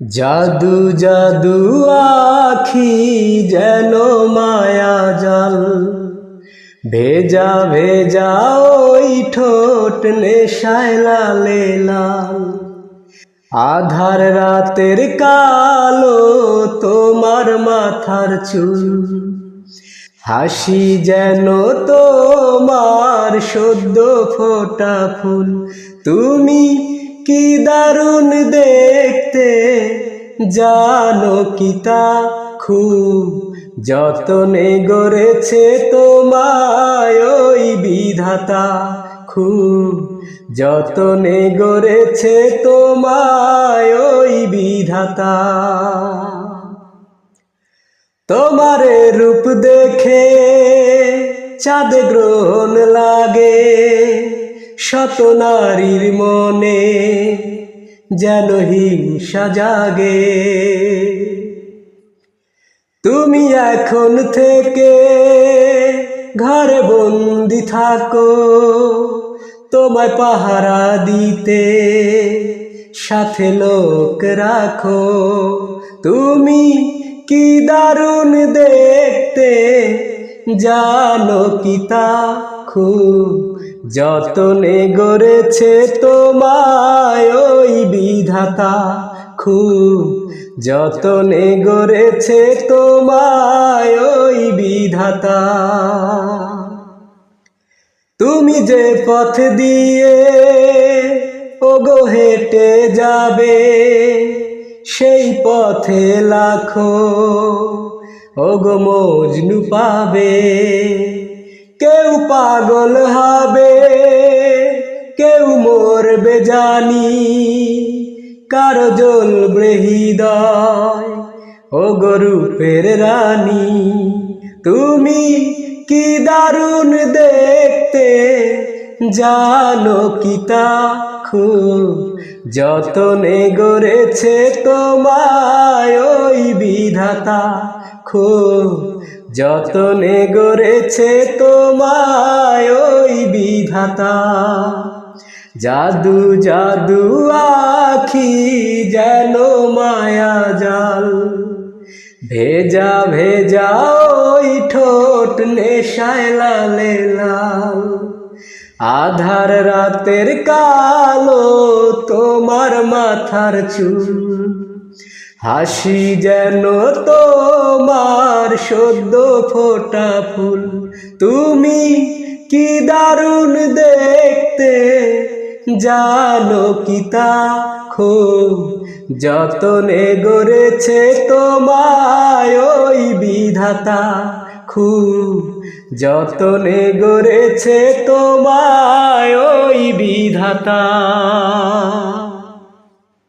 জাদু জাদু আখি যেন মায়া জাল। ভেজা ভেজা ওই ঠোঁট নেশায় লালে লাল। আধার রাতের কালো তোমার মাথার চুল। হাসি যেন তোমার সদ্য ফোটা ফুল। তুমি কি দারুণ দেখতে জানো কি তা? খুব যতনে গড়েছে তোমায় ওই বিধাতা। খুব যতনে গড়েছে তোমায় ওই বিধাতা। তোমারে রূপ দেখে চাঁদ গ্রহণ লাগে, শত নারীর মনে যেন হিংসা জাগে তুমি এখন থেকে ঘরে বন্দি থাকো, তোমায় পাহারা দিতে সাথে লোক রাখো। তুমি কি দারুণ দেখতে, জানো কি খুব যতনে গড়েছে তোমায় ওই বিধাতা খুব, যতনে গড়েছে তোমায় ওই বিধাতা। তুমি যে পথ দিয়ে ওগো হেঁটে যাবে, সেই পথে লাখো ওগো মজনু পাবে। কেউ পাগল হবে, কেউ মরবে জানি। কারও জ্বলবে হৃদয় ও গরূপের রানী, তুমি কি দারুণ দেখতে, জানো কি তা খুব যতনে গড়েছে তোমায় ওই বিধাতা খুব যতনে গড়েছে তোমায় ওই বিধাতা। জাদু জাদু আখি যেন মায়া জাল। ভেজা ভেজা ওই ঠোঁট নেশায় লালে লাল। আধার রাতের কালো তোমার মাথার চুল। হাসি যেন তোমার সদ্য ফোটা ফুল। তুমি কি দারুণ দেখতে, জানো কি তা খুব। যতনে গড়েছে তোমায় ওই বিধাতা খুব। যতনে গড়েছে তোমায় ওই বিধাতা।